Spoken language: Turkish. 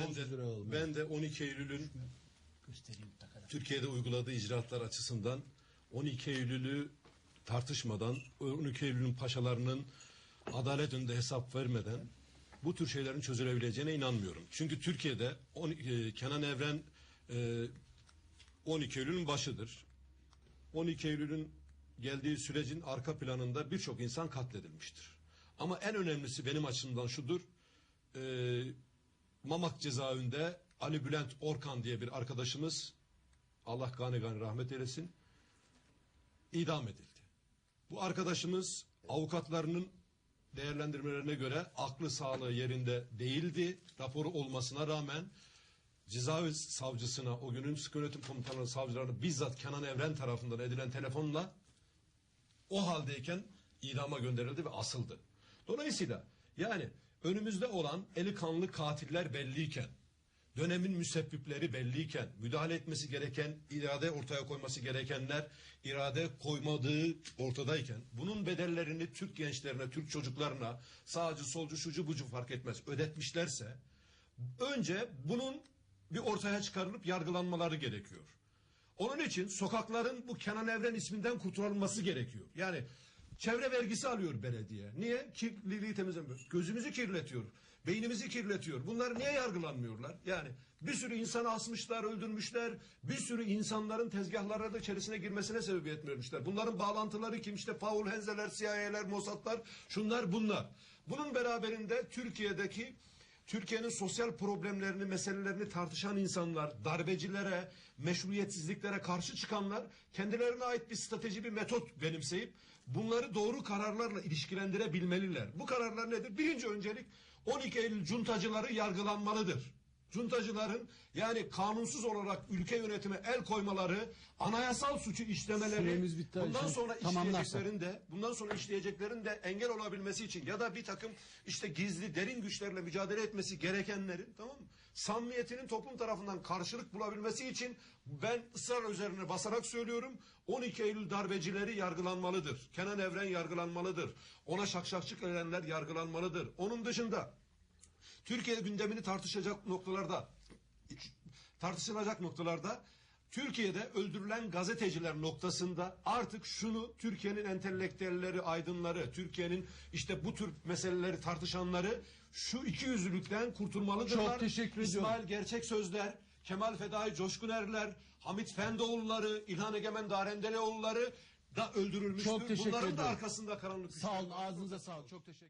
Ben de, ben de 12 Eylül'ün. Türkiye'de uyguladığı icraatlar açısından 12 Eylül'ü tartışmadan, 12 Eylül'ün paşalarının adalet önünde hesap vermeden bu tür şeylerin çözülebileceğine inanmıyorum. Çünkü Türkiye'de on- e, Kenan Evren e, 12 Eylül'ün başıdır. 12 Eylül'ün geldiği sürecin arka planında birçok insan katledilmiştir. Ama en önemlisi benim açımdan şudur. E, Mamak cezaevinde Ali Bülent Orkan diye bir arkadaşımız Allah gani gani rahmet eylesin idam edildi. Bu arkadaşımız avukatlarının değerlendirmelerine göre aklı sağlığı yerinde değildi. Raporu olmasına rağmen cezaevi savcısına o günün sıkı yönetim komutanı savcılarına bizzat Kenan Evren tarafından edilen telefonla o haldeyken idama gönderildi ve asıldı. Dolayısıyla yani önümüzde olan eli kanlı katiller belliyken, dönemin müsebbipleri belliyken, müdahale etmesi gereken, irade ortaya koyması gerekenler irade koymadığı ortadayken, bunun bedellerini Türk gençlerine, Türk çocuklarına, sağcı, solcu, şucu, bucu fark etmez ödetmişlerse, önce bunun bir ortaya çıkarılıp yargılanmaları gerekiyor. Onun için sokakların bu Kenan Evren isminden kurtulması gerekiyor. Yani çevre vergisi alıyor belediye. Niye? Kirliliği temizlemiyor. Gözümüzü kirletiyor. Beynimizi kirletiyor. Bunlar niye yargılanmıyorlar? Yani bir sürü insanı asmışlar, öldürmüşler. Bir sürü insanların tezgahlara da içerisine girmesine sebebiyet vermişler. Bunların bağlantıları kim? İşte Paul Henzeler, CIA'ler, Mossad'lar, şunlar bunlar. Bunun beraberinde Türkiye'deki Türkiye'nin sosyal problemlerini, meselelerini tartışan insanlar, darbecilere, meşruiyetsizliklere karşı çıkanlar kendilerine ait bir strateji, bir metot benimseyip bunları doğru kararlarla ilişkilendirebilmeliler. Bu kararlar nedir? Birinci öncelik 12 Eylül cuntacıları yargılanmalıdır. Cuntacıların yani kanunsuz olarak ülke yönetime el koymaları, anayasal suçu işlemeleri, bitti. bundan sonra işleyeceklerin de bundan sonra işleyeceklerin de engel olabilmesi için ya da bir takım işte gizli derin güçlerle mücadele etmesi gerekenlerin tamam mı? Samimiyetinin toplum tarafından karşılık bulabilmesi için ben ısrar üzerine basarak söylüyorum 12 Eylül darbecileri yargılanmalıdır. Kenan Evren yargılanmalıdır. Ona şakşakçık edenler yargılanmalıdır. Onun dışında Türkiye gündemini tartışacak noktalarda tartışılacak noktalarda Türkiye'de öldürülen gazeteciler noktasında artık şunu Türkiye'nin entelektüelleri, aydınları, Türkiye'nin işte bu tür meseleleri tartışanları şu iki yüzlülükten kurtulmalıdırlar. Çok teşekkür ediyorum. İsmail Gerçek Sözler, Kemal Fedai Coşkunerler, Hamit Fendoğulları, İlhan Egemen Darendeleoğulları da öldürülmüştür. Çok teşekkür Bunların da ediyorum. arkasında karanlık Sağ olun güçler var. ağzınıza sağlık. Çok teşekkür